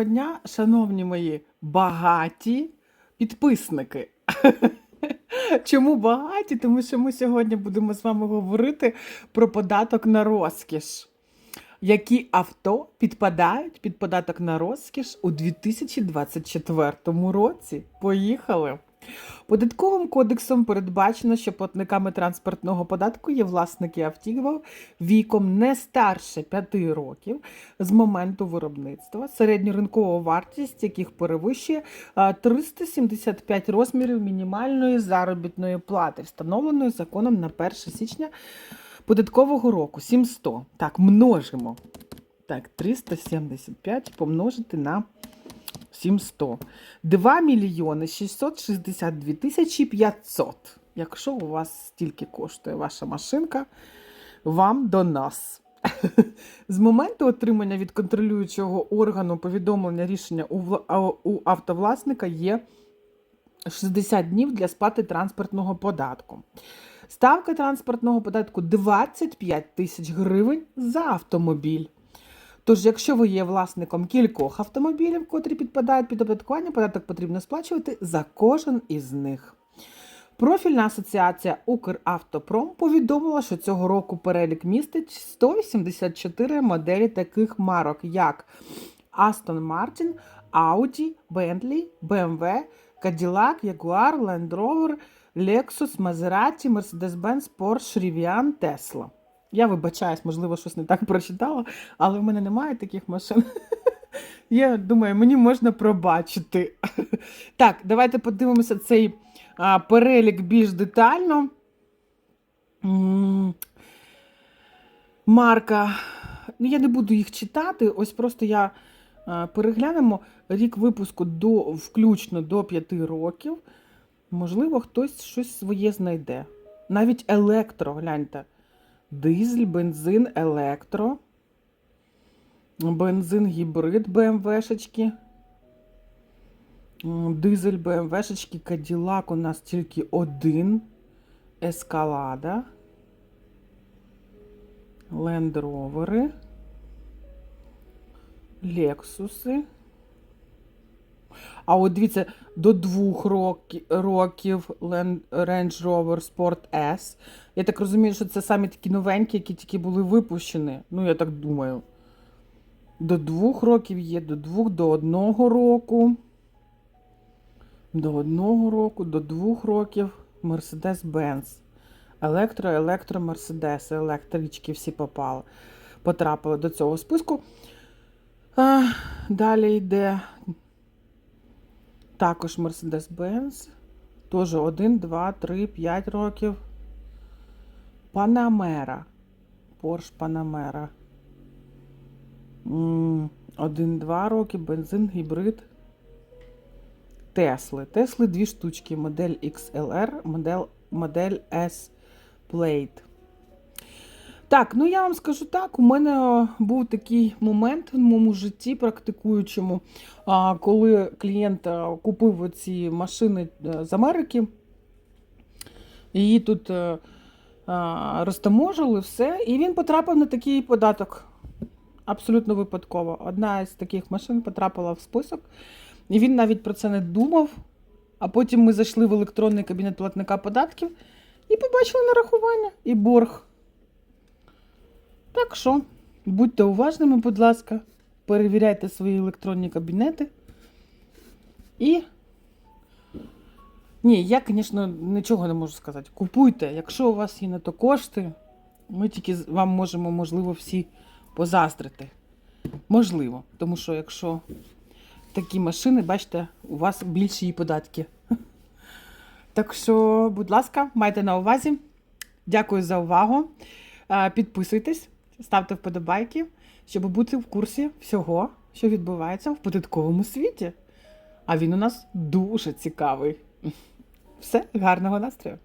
Доброго дня, шановні мої багаті підписники. Чому багаті? Тому що ми сьогодні будемо з вами говорити про податок на розкіш. Які авто підпадають під податок на розкіш у 2024 році? Поїхали! Податковим кодексом передбачено, що платниками транспортного податку є власники автівок віком не старше 5 років з моменту виробництва, середньоринкова вартість яких перевищує 375 розмірів мінімальної заробітної плати, встановленої законом на 1 січня податкового року 700. Так, множимо. Так, 375 помножити на 700. 2 мільйони 662 тисячі 500. Якщо у вас стільки коштує ваша машинка, вам до нас. З моменту отримання від контролюючого органу повідомлення рішення у автовласника є 60 днів для сплати транспортного податку. Ставка транспортного податку 25 тисяч гривень за автомобіль. Тож, якщо ви є власником кількох автомобілів, котрі підпадають під оподаткування, податок потрібно сплачувати за кожен із них. Профільна асоціація Укравтопром повідомила, що цього року перелік містить 184 моделі таких марок, як Aston Martin, Audi, Bentley, BMW, Cadillac, Jaguar, Land Rover, Lexus, Maserati, Mercedes-Benz, Porsche, Rivian, Tesla. Я вибачаюсь, можливо, щось не так прочитала, але в мене немає таких машин. Я думаю, мені можна пробачити. Так, давайте подивимося цей а, перелік більш детально. Марка. Ну, я не буду їх читати. Ось просто я а, переглянемо рік випуску до, включно до 5 років. Можливо, хтось щось своє знайде. Навіть електро, гляньте. Дизель, бензин, електро. Бензин гібрид БМВшечки. Дизель БМВшечки, Каділак у нас тільки один. Ескалада. Лендровери. Лексуси. А от дивіться, до двох роки- років Range Rover Sport S. Я так розумію, що це самі такі новенькі, які тільки були випущені. Ну, я так думаю. До двох років є, до двох, до одного року. До одного року, до двох років Mercedes-Benz. Електро, електро, Мерседес, електрички всі попали, потрапили до цього списку. А, далі йде також Mercedes-Benz. Теж 1, 2, 3, 5 років. Панамера. Porsche Panamera. 1-2 роки, бензин, гібрид. Тесли. Тесли дві штучки. Модель XLR, модель, модель S Plate. Так, ну я вам скажу так, у мене був такий момент в моєму житті практикуючому, коли клієнт купив ці машини е, з Америки. Її тут е, розтаможили, все, і він потрапив на такий податок. Абсолютно випадково. Одна з таких машин потрапила в список, і він навіть про це не думав. А потім ми зайшли в електронний кабінет платника податків і побачили нарахування і борг. Так що, будьте уважними, будь ласка, перевіряйте свої електронні кабінети. І. Ні, я, звісно, нічого не можу сказати. Купуйте, якщо у вас є на то кошти, ми тільки вам можемо, можливо, всі позаздрити. Можливо, тому що якщо такі машини, бачите, у вас більші і податки. Так що, будь ласка, майте на увазі. Дякую за увагу. Е, Підписуйтесь, ставте вподобайки, щоб бути в курсі всього, що відбувається в податковому світі. А він у нас дуже цікавий. Все, гарного настрою!